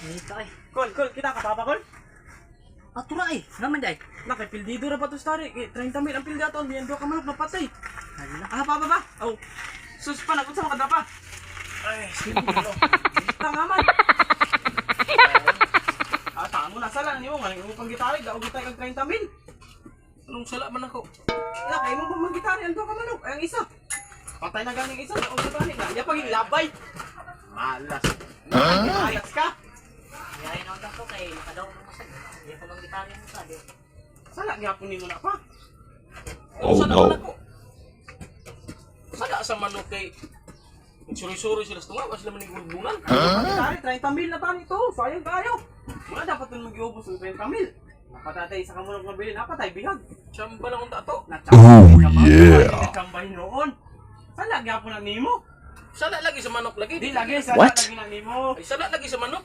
Ito ay. Kol, kol, kita ka papa kol? Atura ay. Naman day. Nakipildido na pa to stari. Eh, 30 mil ang pildi ato. Diyan ka manok napatay. Hala. Ah, papa ba? Oh. Sus pa, nagkot sa mga dapa. Ay, sige. Tanga man. Ah, tama mo na sala niyo man. Yung pang gitari, daog tay kag 30 mil. Anong sala man ako? Ila kay mo pang gitari anto ka manok. Ay, ang isa. Patay na ganing isa, daog sa tani. Ya paging labay. Malas. Malas ka. Yayin ako dako kay nakadaw ng masag. Hindi ko mang gitarya mo sabi. Sala gyapon nimo na pa. Oh, no. Sala sa manok kay Suri-suri sila sa tunga, naman yung gulbungan. Huh? 30 mil na tani to, sayang kayo. Wala dapat nung mag-iubos ng 30 mil. Napatatay sa kamunok na bilhin, napatay bihag. Tsamba lang ang tato. Oh, yeah. Natsambay noon. Sala gyapon na nimo. Sala lagi sa manok lagi. Di lagi, sala lagi na nimo. Ay, sala lagi sa manok.